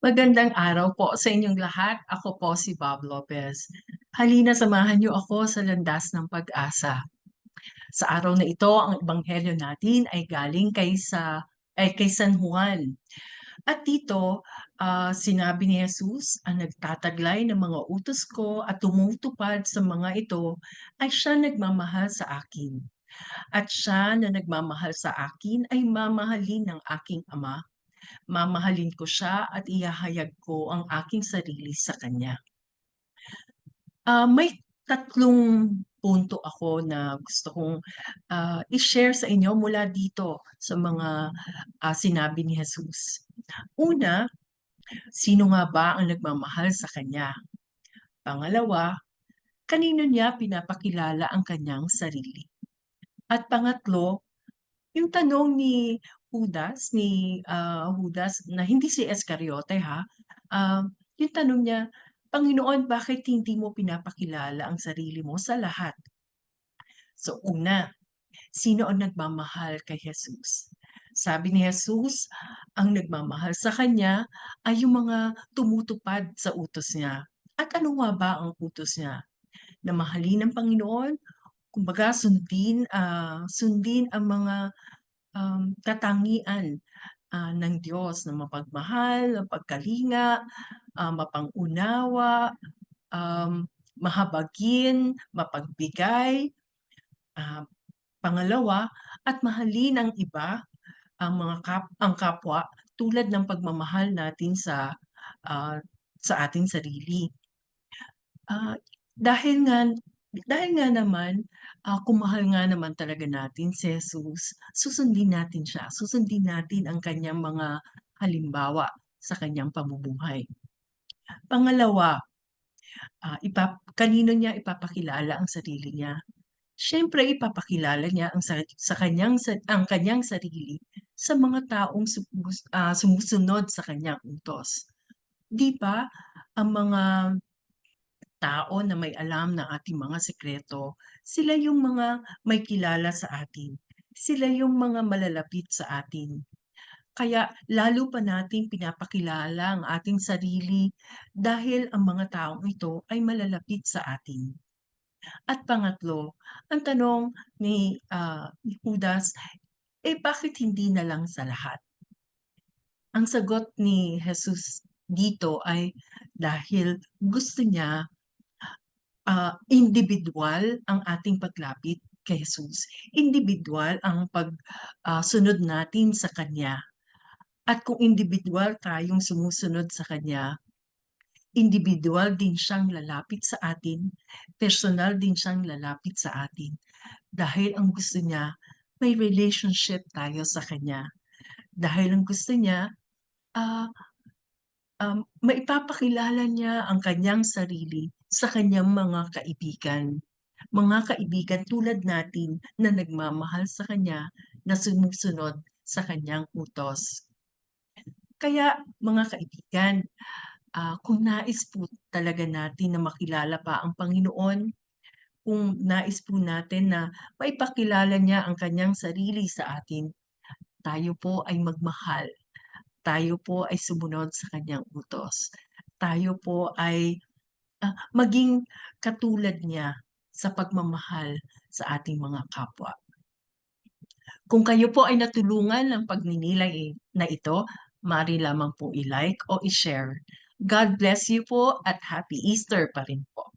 Magandang araw po sa inyong lahat. Ako po si Bob Lopez. Halina samahan niyo ako sa landas ng pag-asa. Sa araw na ito, ang ebanghelyo natin ay galing kay sa ay kay San Juan. At dito, ah, sinabi ni Jesus, ang nagtataglay ng mga utos ko at tumutupad sa mga ito ay siya nagmamahal sa akin. At siya na nagmamahal sa akin ay mamahalin ng aking Ama mamahalin ko siya at ihahayag ko ang aking sarili sa kanya. Ah, may tatlong punto ako na gusto kong, ah, i-share sa inyo mula dito sa mga, ah, sinabi ni Jesus. Una, sino nga ba ang nagmamahal sa kanya? Pangalawa, kanino niya pinapakilala ang kanyang sarili? At pangatlo, yung tanong ni Judas, ni, ah, Judas na hindi si Iscariote ha, um, yung tanong niya, "Panginoon, bakit hindi mo pinapakilala ang sarili mo sa lahat?" So una, sino ang nagmamahal kay Jesus? Sabi ni Jesus, ang nagmamahal sa kanya ay yung mga tumutupad sa utos niya. At ano nga ba ang utos niya? Na mahalin ang Panginoon, kumbaga sundin, ah, sundin ang mga um, katangian ah, ng Diyos na mapagmahal, mapagkalinga, ah, mapang-unawa, um, mahabagin, mapagbigay, ah, pangalawa, at mahalin ang iba, ang mga kap ang kapwa tulad ng pagmamahal natin sa ah, sa ating sarili. Ah, dahil nga dahil nga naman, ah, kung mahal nga naman talaga natin si Jesus, susundin natin siya, susundin natin ang kanyang mga halimbawa sa kanyang pamumuhay. Pangalawa, ah, ipap kanino niya ipapakilala ang sarili niya? Siyempre ipapakilala niya ang sa sa kanyang sa ang kanyang sarili sa mga taong su ah, sumusunod sa kanyang utos. 'Di ba, ang mga tao na may alam ng ating mga sekreto, sila yung mga may kilala sa atin. Sila yung mga malalapit sa atin. Kaya lalo pa nating pinapakilala ang ating sarili dahil ang mga taong ito ay malalapit sa atin. At pangatlo, ang tanong ni, ni Judas, eh bakit hindi na lang sa lahat? Ang sagot ni Jesus dito ay dahil gusto niya ah, indibidwal ang ating paglapit kay Jesus. Indibidwal ang pag ah, sunod natin sa Kanya. At kung indibidwal tayong sumusunod sa Kanya, indibidwal din siyang lalapit sa atin, personal din siyang lalapit sa atin. Dahil ang gusto niya, may relationship tayo sa Kanya. Dahil ang gusto niya, ah, um, maipapakilala niya ang kanyang sarili sa kanyang mga kaibigan. Mga kaibigan tulad natin na nagmamahal sa kanya, na sumusunod sa kanyang utos. Kaya mga kaibigan, ah, kung nais po talaga natin na makilala pa ang Panginoon, kung nais po natin na maipakilala niya ang kanyang sarili sa atin, tayo po ay magmahal. Tayo po ay sumunod sa kanyang utos. Tayo po ay ah, maging katulad niya sa pagmamahal sa ating mga kapwa. Kung kayo po ay natulungan ng pagninilay na ito, maaari lamang po i-like o i-share. God bless you po at happy Easter pa rin po.